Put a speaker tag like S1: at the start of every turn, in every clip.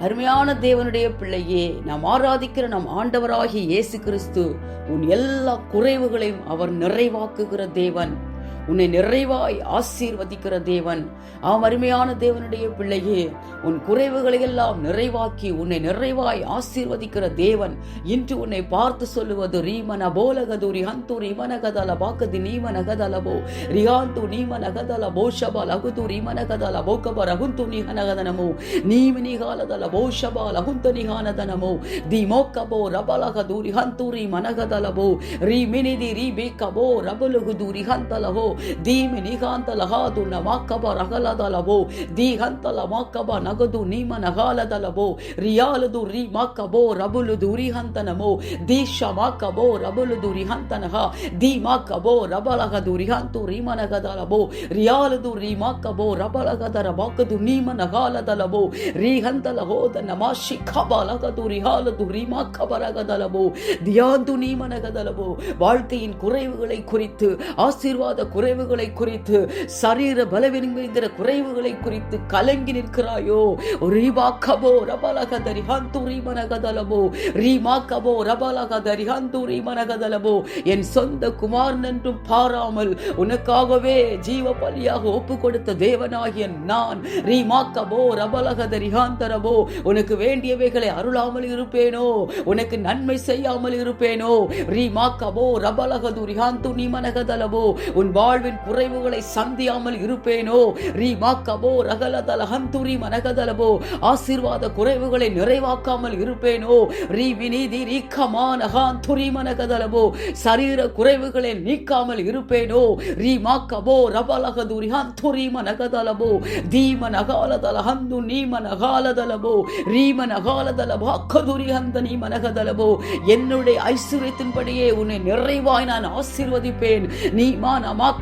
S1: அருமையான தேவனுடைய பிள்ளையே நாம் ஆராதிக்கிற நம் ஆண்டவராகிய இயேசு கிறிஸ்து உன் எல்லா குறைவுகளையும் அவர் நிறைவாக்குகிற தேவன். உன்னை நிறைவாய் ஆசீர்வதிக்கிற தேவன். ஆம் அருமையான தேவனுடைய பிள்ளையே உன் குறைவுகளை எல்லாம் நிறைவாக்கி உன்னை நிறைவாய் ஆசீர்வதிக்கிற தேவன். இன்று உன்னை பார்த்து சொல்லுவது ரீமன போலகது ரிஹந்து ரிமனகதல பாக்கதி நீமனகதலபோ ரிஹாந்து நீமனகதல போஷபா லகுது ரிமனகதல போக்கப ரகுந்து நிகனகதனமோ நீம நிகாலதல போஷபா லகுந்து நிகானதனமோ தி மோக்கபோ ரபலகது ரிஹந்து ரிமனகதலபோ ரிமினிதி ரிபேக்கபோ ரபலுகுது ரிஹந்தலகோ ರಬಲುಗು ದೂರಿಹಂತಲಹೋ ದೀಮಿ ನಿಗಾಂತಲಹಾದು ನಮಾಕಬ ರಗಲದಲವೋ ದೀಹಂತಲ ಮಾಕಬ ನಗದು ನೀಮ ನಗಾಲದಲವೋ ರಿಯಾಲದು ರಿ ಮಾಕಬೋ ರಬುಲು ದೂರಿಹಂತನಮೋ ದೀಶ ಮಾಕಬೋ ರಬುಲು ದೂರಿಹಂತನಹ ದಿ ಮಾಕಬೋ ರಬಲಗ ದೂರಿಹಂತು ರೀಮನಗದಲವೋ ರಿಯಾಲದು ರಿ ಮಾಕಬೋ ರಬಲಗದರ ಮಾಕದು ನೀಮ ನಗಾಲದಲವೋ ರೀಹಂತಲಹೋ ದನ್ನ ಮಾಶಿ ಖಬಲಗದು ರಿಹಾಲದು ರೀಮಾಕಬರಗದಲವೋ தியாந்து நீமனகதலவோ வாழ்க்கையின் குறைவுகளை குறித்து ஆசீர்வாத குறைவுகளை குறித்து சரீர பலவீனங்கிற குறைவுகளை குறித்து கலங்கி நிற்கிறாயோ? ரீபாக்கபோ ரபலகதரி ஹந்துரி மனகதலவோ ரீமாக்கபோ ரபலகதரி ஹந்துரி மனகதலவோ என் சொந்த குமாரன் என்றும் பாராமல் உனக்காகவே ஜீவ பலியாக ஒப்பு கொடுத்த தேவனாகிய நான் ரீமாக்கபோ ரபலகதரி ஹாந்தரவோ உனக்கு வேண்டியவைகளை அருளாமல் இருப்பேனோ? உனக்கு நன்மை செய்யாமல் இருப்பேனோ? ரீமாக்கபோ ரபலகது ரிஹாந்து நீமனகதலவோ உன் வாழ் வாழ்வின் குறைவுகளை சந்தியாமல் இருப்பேனோ? ரீமாக்கபோ ரகலதல ஹந்துரி ஆசீர்வாத குறைவுகளை நிறைவாக்காமல் இருப்பேனோ? ரீ விநீதி ரீக்கமான ஹாந்துரி மனகதலவோ சரீர குறைவுகளை நீக்காமல் இருப்பேனோ? ரீமாக்கபோ ரபலகது ரிஹாந்துரி மனகதலவோ தீம நகாலதல ஹந்து நீம நகாலதலவோ ரீம நகாலதல பாக்கதுரி ஹந்த நீ மனகதலவோ என்னுடைய ஐஸ்வர்யத்தின்படியே உன்னை நிறைவாய் நான் ஆசீர்வதிப்பேன். நீ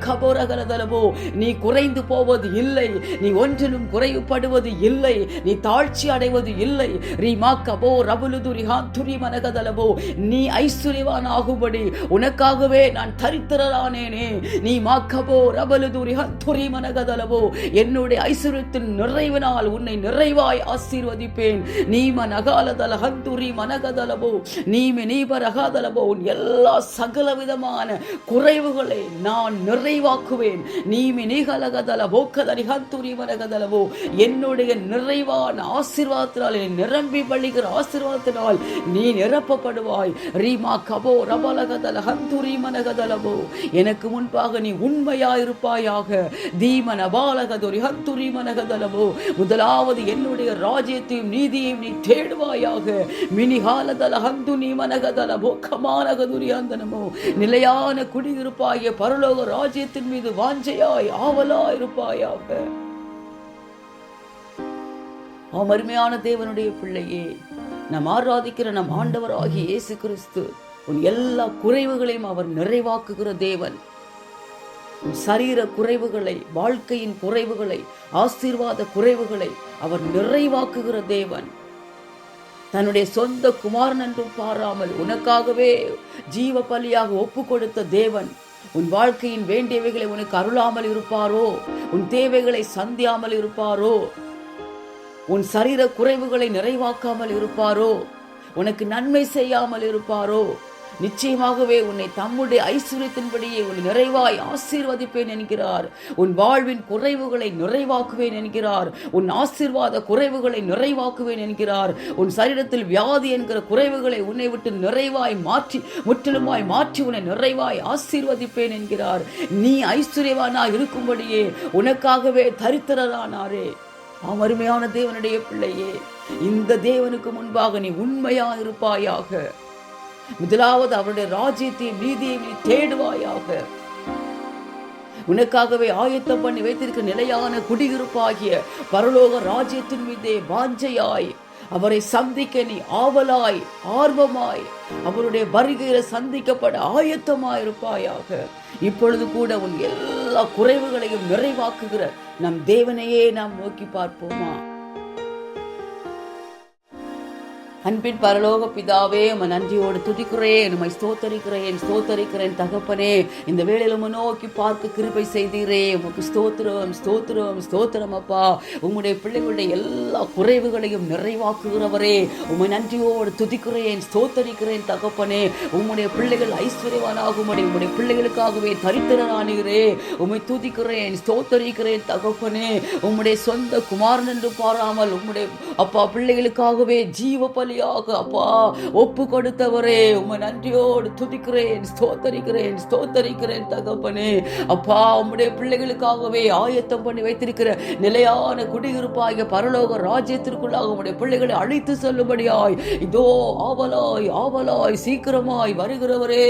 S1: மானமாக்கபோரகலதலவோ நீ குறைந்து போவது இல்லை நீ ஒன்றிலும் குறைவுபடுவது இல்லை நீ தாழ்ச்சி அடைவது இல்லை. ரீமாக்கபோ ரபுலுதுரி ஹாந்துரி மனகதலவோ நீ ஐஸ்வர்யவான் ஆகும்படி உனக்காகவே நான் தரித்திரரானேனே. நீ மாக்கபோ ரபலுதுரி ஹந்துரி மனகதலவோ என்னுடைய ஐஸ்வர்யத்தின் நிறைவினால் உன்னை நிறைவாய் ஆசீர்வதிப்பேன். நீம நகாலதல ஹந்துரி மனகதலவோ நீ நீபரகாதலவோ உன் எல்லா சகல விதமான குறைவுகளை நான் நிறைவாக்குவேன். நீ மினிகலகதல போக்கதரி ஹந்துரி மனகதலவோ என்னுடைய நிறைவான ஆசிர்வாதத்தினால் என்னை நிரம்பி வழிகிற ஆசிர்வாதத்தினால் நீ நிரப்பப்படுவாய். ரீமா கபோ ரபலகதல ஹந்துரி மனகதலவோ எனக்கு முன்பாக நீ உண்மையாயிருப்பாயாக. தீமன பாலகதுரி ஹந்துரி மனகதலவோ முதலாவது என்னுடைய ராஜ்யத்தையும் நீதியையும் நீ தேடுவாயாக. மினிகாலதல ஹந்து நீ மனகதலவோ கமானகதுரி அந்தனமோ நிலையான குடியிருப்பாகிய பரலோக ராஜ்யத்தின் மீது வாஞ்சையாய் ஆவலாயிருப்பாயாக ஆம் அருமையான தேவனுடைய பிள்ளையே நாம் ஆராதிக்கிற நம் ஆண்டவராகிய இயேசு கிறிஸ்து உன் எல்லா குறைவுகளையும் அவர் நிறைவாக்குகிற தேவன். உன் சரீர குறைவுகளை வாழ்க்கையின் குறைவுகளை ஆசீர்வாத குறைவுகளை அவர் நிறைவாக்குகிற தேவன். தன்னுடைய சொந்த குமாரன் என்றும் பாராமல் உனக்காகவே ஜீவ பலியாக ஒப்பு கொடுத்த தேவன். உன் வாழ்க்கையின் வேண்டியவைகளை உனக்கு அருளாமல் இருப்பாரோ? உன் தேவைகளை சந்தியாமல் இருப்பாரோ? உன் சரீர குறைவுகளை நிறைவாக்காமல் இருப்பாரோ? உனக்கு நன்மை செய்யாமல் இருப்பாரோ? நிச்சயமாகவே உன்னை தம்முடைய ஐஸ்வர்யத்தின்படியே உன் நிறைவாய் ஆசீர்வதிப்பேன் என்கிறார். உன் வாழ்வின் குறைவுகளை நிறைவாக்குவேன் என்கிறார். உன் ஆசீர்வாத குறைவுகளை நிறைவாக்குவேன் என்கிறார். உன் சரீரத்தில் வியாதி என்கிற குறைவுகளை உன்னை விட்டு நிறைவாய் மாற்றி முற்றிலுமாய் மாற்றி உன்னை நிறைவாய் ஆசீர்வதிப்பேன் என்கிறார். நீ ஐஸ்வர்யவானாய் இருக்கும்படியே உனக்காகவே தரித்திரரானாரே. ஆம் அருமையான தேவனுடைய பிள்ளையே இந்த தேவனுக்கு முன்பாக நீ உண்மையா இருப்பாயாக. முதலாவது அவருடைய ராஜ்யத்தை நீதியை நீ தேடுவாயாக. உனக்காகவே ஆயத்தம் பண்ணி வைத்திருக்க நிலையான குடியிருப்பாகிய பரலோக ராஜ்யத்தின் மீதே வாஞ்சையாய். அவரை சந்திக்க நீ ஆவலாய் ஆர்வமாய். அவருடைய வருகையில சந்திக்கப்பட ஆயத்தமாய் இருப்பாயாக இப்பொழுது கூட உன் எல்லா குறைவுகளையும் நிறைவாக்குகிற நம் தேவனையே நாம் நோக்கி பார்ப்போமா? அன்பின் பரலோக பிதாவே உம நன்றியோடு துதிக்கிறேன் உமை ஸ்தோத்தரிக்கிறேன் ஸ்தோத்தரிக்கிறேன் தகப்பனே. இந்த வேலையில உம்மை நோக்கி பார்க்க கிருபை செய்தீரே. உமக்கு ஸ்தோத்திரம் ஸ்தோத்திரம் ஸ்தோத்திரம் அப்பா. உம்முடைய பிள்ளைகளுடைய எல்லா குறைவுகளையும் நிறைவாக்குகிறவரே. உம்மை நன்றியோடு துதிக்கிறேன் ஸ்தோத்தரிக்கிறேன் தகப்பனே. உம்முடைய பிள்ளைகள் ஐஸ்வர்யவானாகும்படி உம்முடைய பிள்ளைகளுக்காகவே தரித்திரனானீரே உமை துதிக்கிறேன் ஸ்தோத்தரிக்கிறேன் தகப்பனே. உம்முடைய சொந்த குமாரன் என்று பாராமல் உம்முடைய அப்பா பிள்ளைகளுக்காகவே ஜீவ செய்யும்படியாக அப்பா ஒப்பு கொடுத்தவரே உமை நன்றியோடு துதிக்கிறேன் ஸ்தோத்தரிக்கிறேன் ஸ்தோத்தரிக்கிறேன் தகப்பனே. அப்பா உம்முடைய பிள்ளைகளுக்காகவே ஆயத்தம் பண்ணி வைத்திருக்கிற நிலையான குடியிருப்பாகிய பரலோக ராஜ்யத்திற்குள்ளாக உம்முடைய பிள்ளைகளை அழைத்து செல்லும்படியாய் இதோ ஆவலாய் ஆவலாய் சீக்கிரமாய் வருகிறவரே.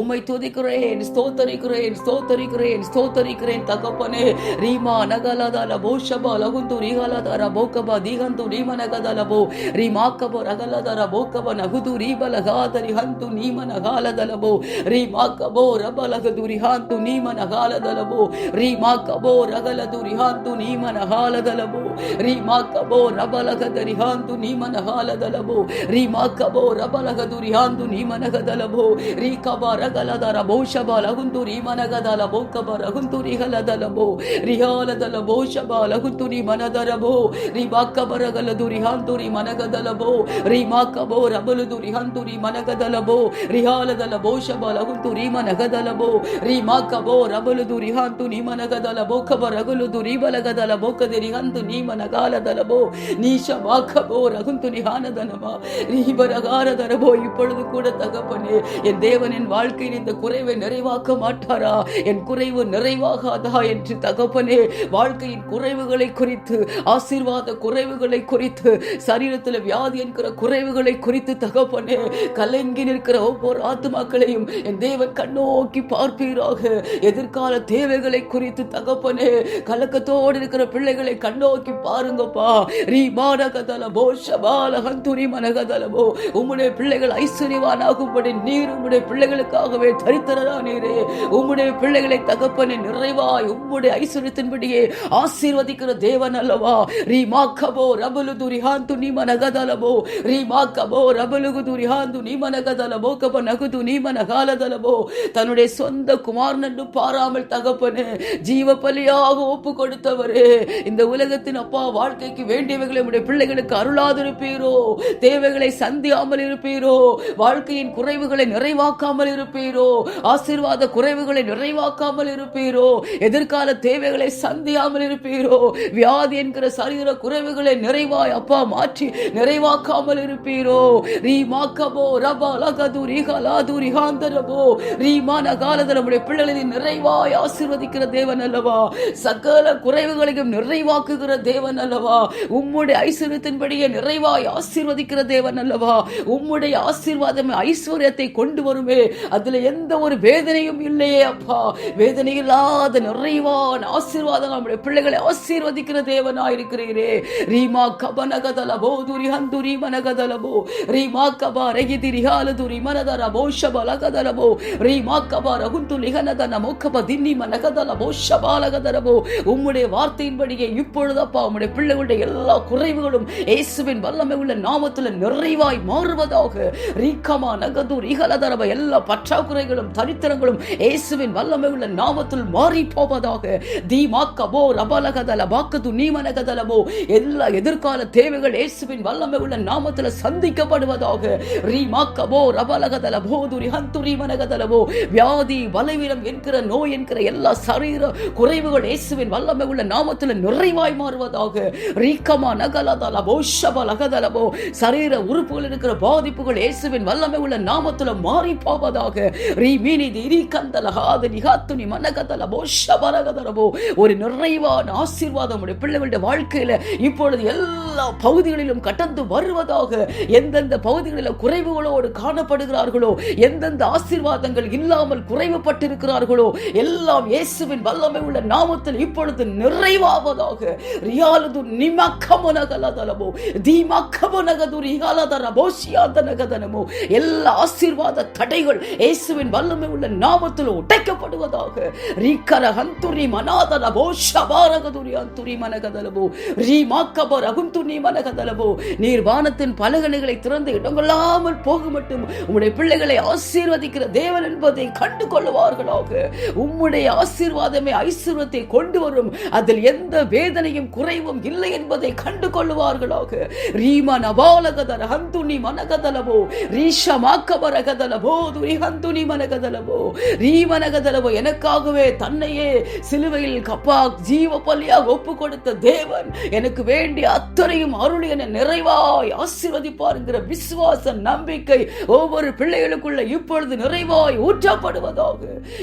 S1: உம்மை துதிக்கிறேன் ஸ்தோத்தரிக்கிறேன் ஸ்தோத்தரிக்கிறேன் ஸ்தோத்தரிக்கிறேன் தகப்பனே. ரீமா நகலதல போஷபா லகுந்து ரீகலதர போக்கபா தீகந்து ரீம ரீமா ரீமாக்கபோ ரகல ರಗಲದರ ಬೋಕಬ ನಗುದು ರೀಬಲಗಾದರಿ ಹಂತು ನೀಮನ ಗಾಲದಲಬೋ ರೀಮಾಕಬೋ ರಬಲಗದು ರಿಹಾಂತು ನೀಮನ ಗಾಲದಲಬೋ ರೀಮಾಕಬೋ ರಗಲದು ರಿಹಾಂತು ನೀಮನ ಹಾಲದಲಬೋ ರೀಮಾಕಬೋ ರಬಲಗದ ರಿಹಾಂತು ನೀಮನ ಹಾಲದಲಬೋ ರೀಮಾಕಬೋ ರಬಲಗದು ರಿಹಾಂತು ನೀಮನಗದಲಬೋ ರೀಕಬ ರಗಲದರ ಬೋಷಬ ಲಗುಂತು ರೀಮನಗದಲ ಬೋಕಬ ರಗುಂತು ರಿಹಲದಲಬೋ ರಿಹಾಲದಲ ಬೋಷಬ ಲಗುಂತು ನೀಮನದರಬೋ ರೀಮಾಕಬ ರಗಲದು ರಿಹಾಂತು ರಿ ಮನಗದಲಬೋ ರೀಮಾಕಬೋ ರಬಲುದು ರಿಹಂತು ರಿ ಮನಗದಲಬೋ ರಿಹಾಲದಲ ಬೋಷಬ ಲಗುಂತು ರೀ ಮನಗದಲಬೋ ರೀಮಾಕಬೋ ರಬಲುದು ರಿಹಾಂತು ನೀ ಮನಗದಲಬೋ ಕಬ ರಗಲುದು ರೀಬಲಗದಲ ಬೋಕದೆ ರಿಹಂತು ನೀ ಮನಗಾಲದಲಬೋ நீஷ வாக்கபோ ரகுந்து நிகானதனமா ரீபரகாரதரபோ இப்பொழுது கூட தகப்பனே என் தேவன் என் வாழ்க்கையில் இந்த குறைவை நிறைவாக்க மாட்டாரா என் குறைவு நிறைவாகாதா என்று தகப்பனே வாழ்க்கையின் குறைவுகளை குறித்து ஆசீர்வாத குறைவுகளை குறித்து சரீரத்தில் வியாதி என்கிற குறைவுகளை குறித்து தகப்பனே கலங்கி நிற்கிற ஒவ்வொரு ஆத்துமாக்களையும் என் தேவன் கண்ணோக்கி பார்ப்பீராக. எதிர்கால தேவைகளை குறித்து தகப்பனே கலக்கத்தோடு இருக்கிற பிள்ளைகளை கண்ணோக்கி பாருங்கப்பா. ரீ மானகதல போஷபால ஹந்துரி மனகதலபோ உம்முடைய பிள்ளைகள் ஐஸ்வர்யவானாகும்படி நீர் உம்முடைய பிள்ளைகளுக்காகவே தரித்திரரா நீரே. உம்முடைய பிள்ளைகளை தகப்பனே நிறைவாய் உம்முடைய ஐஸ்வர்யத்தின்படியே ஆசீர்வதிக்கிற தேவன் அல்லவா. ரீ மாக்கபோ ரபலு துரிஹான் துணி மனகதலமோ ரீ மாக்கபோ ரபலுகு துரிஹாந்து நீ மனகதலபோ கப நகுது நீ மனகாலதலபோ தன்னுடைய சொந்த குமாரன் என்று பாராமல் தகப்பனு ஜீவ பலியாக ஒப்பு கொடுத்தவரு. இந்த உலகத்தின் அப்பா வாழ்க்கைக்கு வேண்டியவைகளை உடைய பிள்ளைகளுக்கு அருளாதிருப்பீரோ. தேவைகளை சந்தியாமல் இருப்பீரோ. வாழ்க்கையின் குறைவுகளை நிறைவாக்காமல் இருப்பீரோ. ஆசீர்வாத குறைவுகளை நிறைவாக்காமல் இருப்பீரோ. எதிர்கால தேவைகளை சந்தியாமல் இருப்பீரோ. வியாதி என்கிற சரீர குறைவுகளை நிறைவாய் அப்பா மாற்றி நிறைவாக்காமல் இருப்பீரோ ரீமாக்கபோ ரபா லகது ரிகலாது ரிகாந்தரபோ ரீ காலத்தில் நம்முடைய பிள்ளைகளை நிறைவாய் ஆசிர்வதிக்கிற தேவன் அல்லவா? சகல குறைவுகளையும் நிறைவாக்குகிற தேவன் அல்லவா? உம்முடைய ஐஸ்வர்யத்தின்படியே நிறைவாய் ஆசிர்வதிக்கிற தேவன் அல்லவா? உம்முடைய ஆசீர்வாதம் ஐஸ்வர்யத்தை கொண்டு வருமே. அதுல எந்த ஒரு வேதனையும் இல்லையே அப்பா. வேதனை இல்லாத நிறைவான ஆசீர்வாதம் நம்முடைய பிள்ளைகளை ஆசீர்வதிக்கிற தேவனாயிருக்கிறீரே. ரீமா கபனகதல போதுரி ஹந்துரி மனக கதலபோ ரீமாக்கபா ரகிதி ரிஹாலது ரிமனதர போஷபல கதலபோ ரீமாக்கபா ரகுந்து லிகனதன மொக்கப தின்னி மனகதல போஷபால கதலபோ உம்முடைய வார்த்தையின்படியே இப்பொழுதப்பா உம்முடைய பிள்ளைகளுடைய எல்லா குறைவுகளும் இயேசுவின் வல்லமை உள்ள நாமத்தில் நிறைவாய் மாறுவதாக ரீக்கமா நகது ரிகலதரப எல்லா பற்றாக்குறைகளும் தரித்திரங்களும் இயேசுவின் வல்லமை உள்ள நாமத்தில் மாறி போவதாக தீமாக்கபோ ரபலகதல பாக்கது நீமனகதலபோ எல்லா எதிர்கால தேவைகள் இயேசுவின் வல்லமை உள்ள நாமத்தில் சந்திக்கப்படுவதாக. ரீமாக்கபோ ரபலகதல போதுரி ஹந்துரி மனகதலபோ வியாதி பலவீனம் என்கிற நோய் என்கிற எல்லா சரீர குறைவுகள் இயேசுவின் வல்லமை உள்ள நாமத்தில் நிறைவாய் மாறுவதாக. ரீக்கமா நகலதல போஷப லகதலபோ சரீர உறுப்புகள் இருக்கிற பாதிப்புகள் இயேசுவின் வல்லமை உள்ள நாமத்தில் மாறி போவதாக. ரீ மீனிதி ரீ கந்தல ஹாது நிகாத்துனி மனகதல போஷபலகதலபோ ஒரு நிறைவான ஆசீர்வாதம் உடைய பிள்ளைகளுடைய வாழ்க்கையில் இப்பொழுது எல்லா பகுதிகளிலும் கடந்து வருவதாக எந்தெந்த பகுதிகளில் குறைவுகளோடு காணப்படுகிறார்களோ எந்தெந்த ஆசீர்வாதங்கள் இல்லாமல் குறைவுபட்டிருக்கிறார்களோ எல்லாம் இயேசுவின் வல்லமை உள்ள நாமத்தில் இப்பொழுது நிறைவாவதாக. ரியாலது நிமக்கமுனகலதலமோ தீமக்கமுனகது ரியாலதரமோ சியாதனகதனமோ எல்லா ஆசீர்வாத தடைகள் இயேசுவின் வல்லமை உள்ள நாமத்தில் உடைக்கப்படுவதாக. ரீக்கர ஹந்துரி மனாதலபோ ஷபாரகதுரி அந்துரி மனகதலபோ ரீமாக்கபர் அகுந்துரி ரகுந்துனி மனகதலபோ நீர் வானத்தின் பலகணிகளை திறந்து இடங்கொள்ளாமல் போக மட்டும் உம்முடைய பிள்ளைகளை ஆசீர்வதிக்கிற தேவன் என்பதை கண்டு கொள்ளுவார்களாக உம்முடைய ஆசீர்வாதமே ஐஸ்வர்யத்தை கொண்டு வரும். அதில் எந்த வேதனையும் குறைவும் இல்லை என்பதை கண்டு கொள்ளுவார்களாக ரீமன் நபாலகதர ஹந்துனி மனகதலவோ ரீஷமாக்கபரகதலவோ துரி ஹந்துனி மனகதலவோ ரீமனகதலவோ எனக்காகவே தன்னையே சிலுவையில் கப்பா ஜீவ பலியாக ஒப்பு கொடுத்த தேவன் எனக்கு வேண்டிய அத்தனையும் அருள் என நிறைவாய் ஆசீர்வதிப்பார் என்கிற விசுவாச நம்பிக்கை ஒவ்வொரு பிள்ளைகளுக்குள்ள இப்பொழுது நிறைவாய் ஊற்றப்படுவதாக.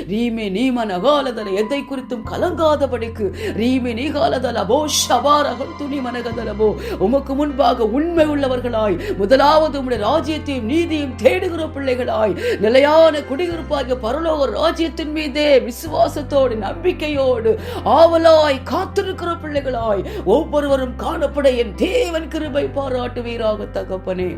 S1: ரீமே நீம நகாலதல எதை குறித்தும் கலங்காதபடிக்கு ரீமே நீகாலதல போ ஷபாரகம் துணி மனகதலபோ உமக்கு முன்பாக உண்மை உள்ளவர்களாய் முதலாவது உடைய ராஜ்யத்தையும் நீதியும் தேடுகிற பிள்ளைகளாய் நிலையான குடியிருப்பாகிய பரலோக ராஜ்யத்தின் மீதே விசுவாசத்தோடு நம்பிக்கையோடு ஆவலாய் காத்திருக்கிற பிள்ளைகளாய் ஒவ்வொருவரும் காணப்பட என் தேவன் கிருபை பாராட்டுவீராக தகப்பனே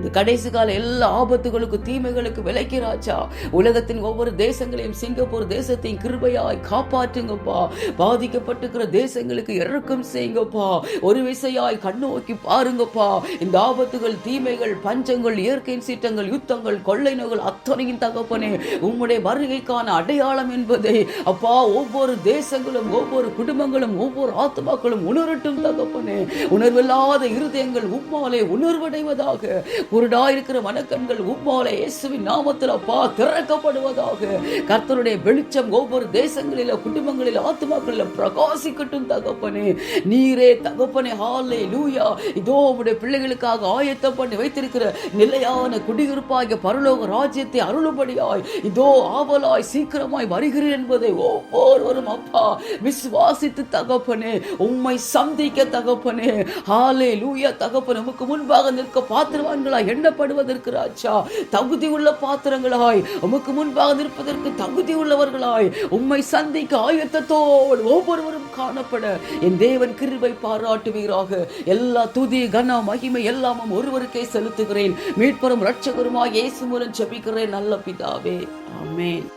S1: இந்த கடைசி கால எல்லா ஆபத்துகளுக்கும் தீமைகளுக்கு விளைக்கிறாச்சா? உலகத்தின் ஒவ்வொரு தேசங்களையும் சிங்கப்பூர் தேசத்தையும் கிருபையாய் காப்பாற்றுங்கப்பா. பாதிக்கப்பட்டிருக்கிற தேசங்களுக்கு இறக்கம் செய்யுங்கப்பா. ஒரு விசையாய் கண்ணோக்கி பாருங்கப்பா. இந்த ஆபத்துகள் தீமைகள் பஞ்சங்கள் இயற்கையின் சீற்றங்கள் யுத்தங்கள் கொள்ளை நோய்கள் அத்தனையும் தகப்பனே உம்முடைய வருகைக்கான அடையாளம் என்பதை அப்பா ஒவ்வொரு தேசங்களும் ஒவ்வொரு குடும்பங்களும் ஒவ்வொரு ஆத்மாக்களும் உணரட்டும் தகப்பனே. உணர்வில்லாத இருதயங்கள் உம்மாலே உணர்வடைவதாக குருடா இருக்கிற மனக்கண்கள் உம்மாலே இயேசுவின் நாமத்தில் அப்பா திறக்கப்படுவதாக. கர்த்தருடைய வெளிச்சம் ஒவ்வொரு தேசங்களில குடும்பங்களில் ஆத்மாக்களில் பிரகாசிக்கட்டும் தகப்பனே. நீரே தகப்பனே ஹாலே லூயா இதோ உடைய பிள்ளைகளுக்காக ஆயத்தம் பண்ணி வைத்திருக்கிற நிலையான குடியிருப்பாகிய பரலோக ராஜ்யத்தை அருளும்படியாய் இதோ ஆவலாய் சீக்கிரமாய் வருகிறேன் என்பதை ஒவ்வொருவரும் அப்பா விசுவாசித்து தகப்பனே உம்மை சந்திக்க தகப்பனே. ஹாலே லூயா தகப்பனே உமக்கு முன்பாக நிற்க பாத்திரவான்களாய் எண்ணப்படுவதற்கு ராஜா தகுதி உள்ள பாத்திரங்களாய் உமக்கு முன்பாக நிற்பதற்கு தகுதி உள்ளவர்களாய் உம்மை சந்திக்க ஆயத்தத்தோடு ஒவ்வொருவரும் காணப்பட. என் தேவன் கிருபை பாராட்டுவீராக. எல்லா துதி கன மகிமை எல்லாமும் ஒருவருக்கே செலுத்துகிறேன். மீட்பரும் ரட்சகருமாய் இயேசு மூலம் ஜெபிக்கிறேன் நல்ல பிதாவே. ஆமென்.